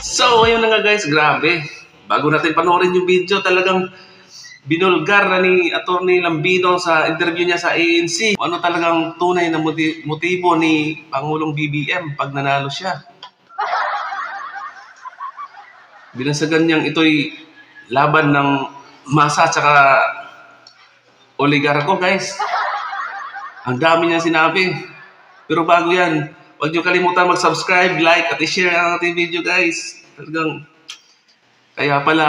So, ayun na nga guys, grabe. Bago natin panoorin yung video, talagang binulgar na ni Atty. Lambino sa interview niya sa ANC. Ano talagang tunay na moti- motibo ni Pangulong BBM pag nanalo siya. Binasagan niyang ito'y laban ng masa at saka oligarko guys. Ang dami niya sinabi. Pero bago yan, huwag niyo kalimutan mag-subscribe, like, at i-share ang ating video guys. Talagang, kaya pala,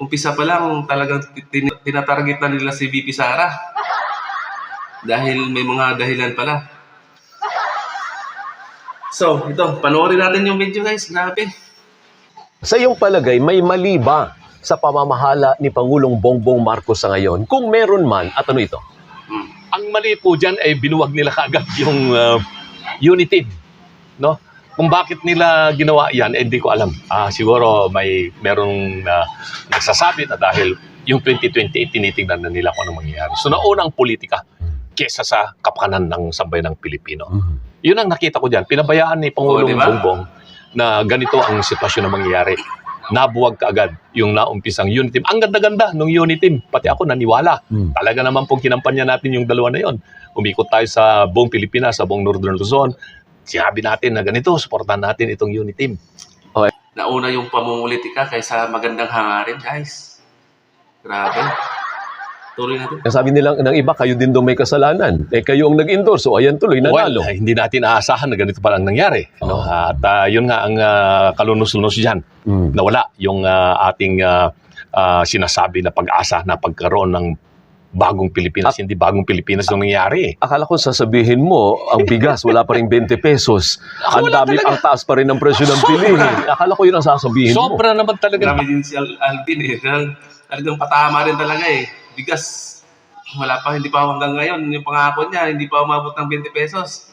umpisa pa lang, talagang tin- tinatarget na nila si VP Sara. Dahil may mga dahilan pala. So, ito, panoorin natin yung video guys. Grabe. Sa iyong palagay, may mali ba sa pamamahala ni Pangulong Bongbong Marcos sa ngayon? Kung meron man, at ano ito? Hmm. ang mali po dyan ay binuwag nila kagad yung uh, unity. No? Kung bakit nila ginawa yan, eh, hindi ko alam. Ah, siguro may merong uh, nagsasabi na dahil yung 2028 tinitingnan na nila kung ano mangyayari. So nauna ang politika kesa sa kapakanan ng sambay ng Pilipino. Yun ang nakita ko dyan. Pinabayaan ni Pangulong Oo, di ba? Bongbong na ganito ang sitwasyon na mangyayari. Nabuwag kaagad yung naumpisang unity team. Ang ganda-ganda ng unity team. Pati ako naniwala. Hmm. Talaga naman pong kinampanya natin yung dalawa na yon. Umikot tayo sa buong Pilipinas, sa buong Northern Luzon. Sinabi natin na ganito, supportan natin itong unity team. Nauna yung pamumulitika kaysa magandang hangarin guys. Grabe. Tuloy natin. Sabi nilang ng iba, kayo din daw may kasalanan. Eh, kayo ang nag-endorse. So, ayan tuloy, nanalo. Well, hindi natin aasahan na ganito palang nangyari. No? Oh. At ah, yun nga ang uh, kalunos-lunos dyan. Mm. Nawala yung ah, ating ah, ah, sinasabi na pag-asa na pagkaroon ng bagong Pilipinas. hindi bagong Pilipinas yung nangyari. Akala ko sasabihin mo, ang bigas, wala pa rin 20 pesos. Ang dami, talaga. ang taas pa rin ng presyo ng Sobra. bilihin. Akala ko yun ang sasabihin mo. Sobra naman talaga. Grabe din si Al- Alvin eh. Talagang patama rin talaga eh. Bigas. Wala pa, hindi pa hanggang ngayon. Yung pangako niya, hindi pa umabot ng 20 pesos.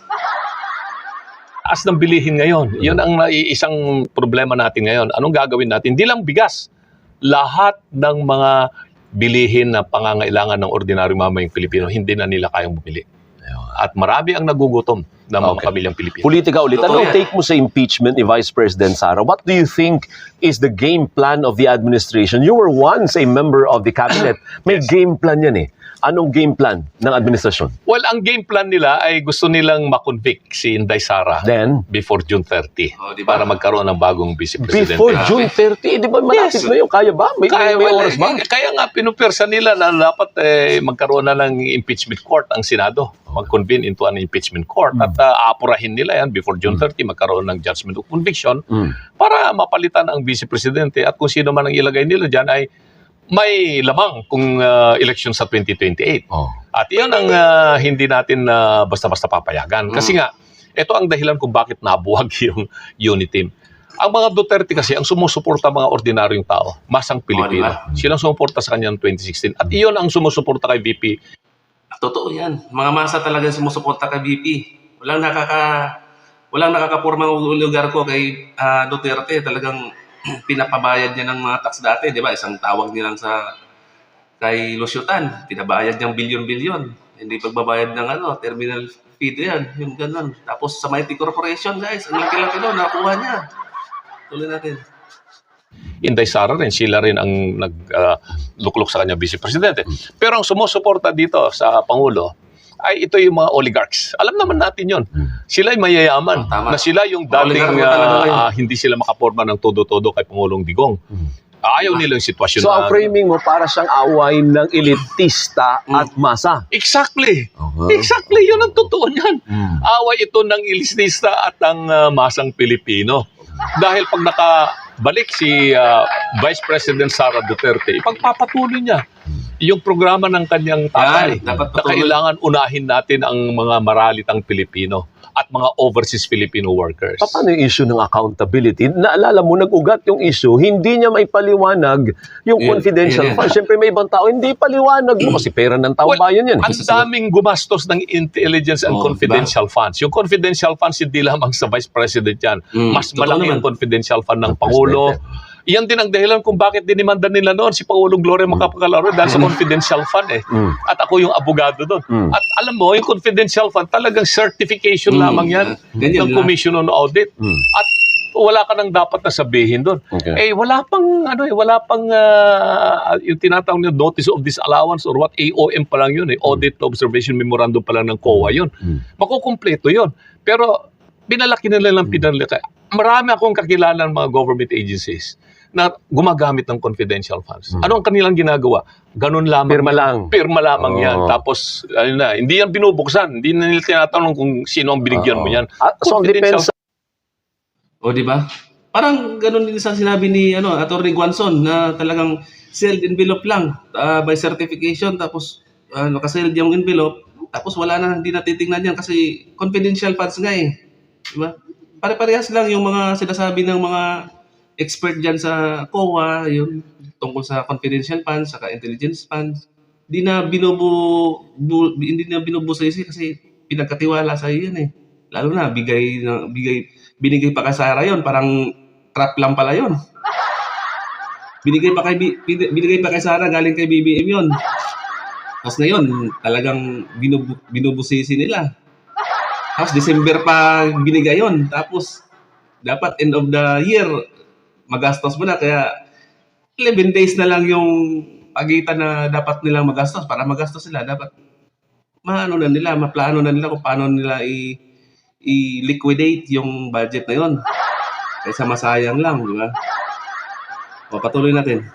taas ng bilihin ngayon. Yun ang naiisang problema natin ngayon. Anong gagawin natin? Hindi lang bigas. Lahat ng mga bilihin na pangangailangan ng ordinaryong mamayang Pilipino, hindi na nila kayang bumili. At marami ang nagugutom ng mga Okay. pamilyang Pilipino. Politika ulit. Anong yan. take mo sa impeachment ni Vice President Sara? What do you think is the game plan of the administration? You were once a member of the cabinet. May game plan yan eh. Anong game plan ng administrasyon? Well, ang game plan nila ay gusto nilang makonvict si Inday Sara Then, before June 30 Oh, di ba? para magkaroon ng bagong vice president. before June 30, eh, di ba malapit Yes. na yun? Kaya ba? May, Kaya, may well, oras ba? eh, kaya nga pinupirsa nila na dapat eh, magkaroon na ng impeachment court ang Senado. Mag-convene into an impeachment court at uh, apurahin nila yan before June 30 magkaroon ng judgment of conviction Mm. para mapalitan ang vice presidente at kung sino man ang ilagay nila dyan ay may lamang kung uh, election sa 2028. Oh. At iyon ang uh, hindi natin uh, basta-basta papayagan. Kasi nga, ito ang dahilan kung bakit nabuwag yung unit team. Ang mga Duterte kasi, ang sumusuporta mga ordinaryong tao, masang Pilipino. diba? Silang sumuporta sa kanya noong 2016. At iyon ang sumusuporta kay VP. Totoo yan. Mga masa talaga sumusuporta kay VP. Walang nakaka walang nakakapurma ng lugar ko kay ah, Duterte. Talagang pinapabayad niya ng mga tax dati, di ba? Isang tawag nilang sa kay Lusyutan, pinabayad niyang bilyon-bilyon. Hindi pagbabayad ng ano, terminal fee yan. Yung ganun. Tapos sa Mighty Corporation, guys, ang laki-laki doon, nakuha niya. Tuloy natin. Inday Sara rin, sila rin ang nagluklok sa kanya vice presidente. Pero ang sumusuporta dito sa Pangulo ay ito yung mga oligarchs. Alam naman natin yon. Sila ay mayayaman. Oh, tama. na sila yung dating kayo. ah, hindi sila makaporma ng todo-todo kay Pangulong Digong. Ayaw nila yung sitwasyon So, ang framing mo para siyang away ng elitista Mm. at masa. Exactly. Okay. Exactly. Yun ang totoo niyan. Mm. Away ito ng ilistista at ang ah, masang Pilipino. Dahil pag nakabalik si ah, Vice President Sara Duterte, ipagpapatuloy niya yung programa ng kanyang tatay. Yan, dapat na kailangan unahin natin ang mga maralitang Pilipino at mga overseas Filipino workers. Paano yung issue ng accountability? Naalala mo, nag-ugat yung issue, hindi niya may paliwanag yung Yun, confidential yun. fund. Siyempre may ibang tao, hindi paliwanag mo kasi pera ng taong Well, bayan yan. Ang daming gumastos ng intelligence and Oo, confidential funds. Yung confidential funds, hindi lamang sa Vice President yan. Mm, Mas malaki yung confidential fund ng Ng Pangulo. Iyan din ang dahilan kung bakit dinimanda nila noon si Pangulong Gloria Macapagalaro dahil sa confidential fund eh. Mm. At ako yung abogado doon. Mm. At alam mo, yung confidential fund talagang certification Mm, lamang yan ganyan ng. Commission on Audit. Mm. At wala ka nang dapat na sabihin doon. Okay. Eh wala pang ano eh wala pang ah, yung tinatawag na notice of disallowance or what AOM pa lang yun eh audit observation memorandum pa lang ng COA yun. Mm. Makukumpleto yun. Pero pinalaki nila lang pinalaki. Marami akong kakilala ng mga government agencies na gumagamit ng confidential funds. Mm. Ano ang kanilang ginagawa? Ganun lamang. Pirma lang. Pirma lamang Oo. yan. Tapos, ano na, hindi yan binubuksan. Hindi na nila tinatanong kung sino ang binigyan mo Oo. yan. Ah, so, ang Confidential depensa O di ba? Parang ganun din sa sinabi ni ano, Attorney Guanzon na talagang sealed envelope lang ah, by certification tapos uh, naka-sealed yung envelope tapos wala na hindi natitingnan yan kasi confidential funds nga eh. Di ba? Pare-parehas lang yung mga sinasabi ng mga expert diyan sa COA, yun tungkol sa confidential funds, saka intelligence funds. Hindi na binubu bu, hindi na binubusisi kasi pinagkatiwala sa iyo yan eh. Lalo na bigay na bigay binigay pa kay Sarah yon parang trap lang pala yon binigay pa kay binigay pa kay Sarah galing kay BBM yon tapos ngayon talagang binubu, binubusisi nila tapos December pa binigay yon tapos dapat end of the year magastos mo na kaya 11 days na lang yung pagitan na dapat nilang magastos para magastos sila dapat maano na nila maplano na nila kung paano nila i i-liquidate yung budget na yon. Kaysa masayang lang, di ba? O, patuloy natin.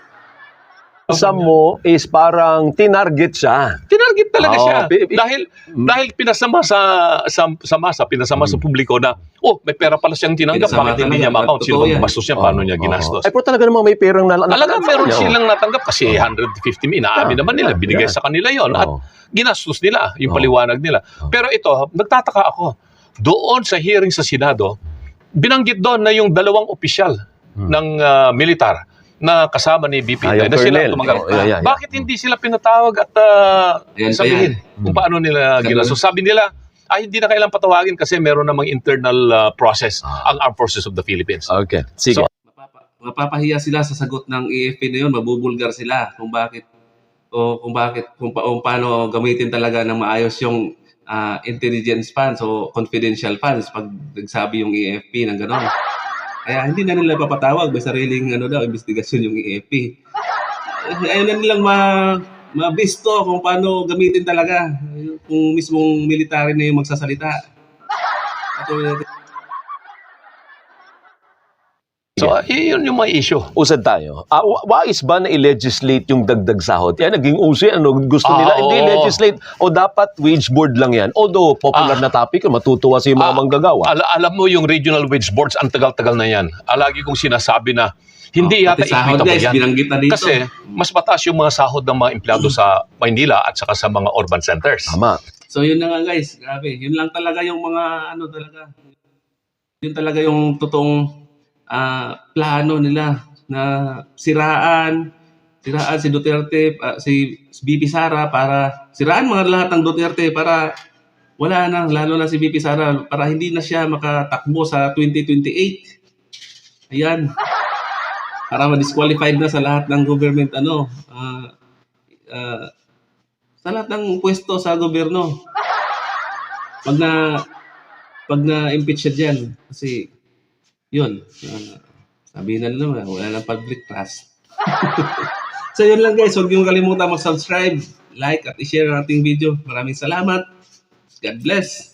mo is parang tinarget siya. Tinarget talaga Oo, siya. pi- dahil Mm. dahil pinasama sa sa, sa masa, pinasama sa publiko na, oh, may pera pala siyang tinanggap. Pinasama Bakit hindi niya ma-account? Sino Totoo bang yan. gumastos niya? Paano niya ginastos? Ay, pero talaga namang may perang na Talaga meron oh. silang natanggap kasi 150 mil. Naamin Yeah, naman nila. Binigay yeah. sa kanila yon At ginastos nila. Yung paliwanag nila. Pero ito, nagtataka ako. Doon sa hearing sa Senado, binanggit doon na yung dalawang opisyal Hmm. ng ah, militar na kasama ni BP Ah, yung na sila tumanggap. Oh, yeah, yeah, yeah. Bakit hindi sila pinatawag at ah, Ayan pa sabihin yan. kung paano nila Ganun. ginastos? Sabi nila, ay hindi na kailang patawagin kasi meron namang internal ah, process Ah. ang Armed Forces of the Philippines. Okay, sige. So, Mapapa, mapapahiya sila sa sagot ng AFP na yun, mabubulgar sila kung bakit o kung bakit kung, pa, kung paano gamitin talaga ng maayos yung ah, intelligence funds o confidential funds pag nagsabi yung AFP ng gano'n. Kaya hindi na nila papatawag, may sariling ano daw, investigasyon yung AFP. Ayaw na nilang ma mabisto kung paano gamitin talaga kung mismong military na yung magsasalita. Ito, so ah, yun yung mga issue. Usad tayo. Ah, wa- wais ba na i-legislate yung dagdag sahod? Yan, naging uso yan. Ano, gusto Ah, nila, oo. hindi legislate. O dapat wage board lang yan. Although, popular Ah. na topic, matutuwa sa mga Ah, manggagawa. Ala- alam mo yung regional wage boards, ang tagal-tagal na yan. Alagi kong sinasabi na hindi Oh, yata guys, yan. binanggit na dito. Kasi mas mataas yung mga sahod ng mga empleyado sa Maynila at saka sa mga urban centers. Tama. So yun na nga guys, grabe. Yun lang talaga yung mga ano talaga. Yun talaga yung totoong ah, plano nila na siraan, siraan si Duterte, ah, si BP Sara para siraan mga lahat ng Duterte para wala na, lalo na si BP Sara para hindi na siya makatakbo sa 2028. Ayan. Para ma-disqualified na sa lahat ng government ano, ah, ah, sa lahat ng pwesto sa gobyerno. Pag na pag na-impeach siya dyan, kasi yun, uh, sabi na naman, wala lang public trust. so yun lang guys, huwag niyong kalimutan mag-subscribe, like at i-share ang ating video. Maraming salamat. God bless.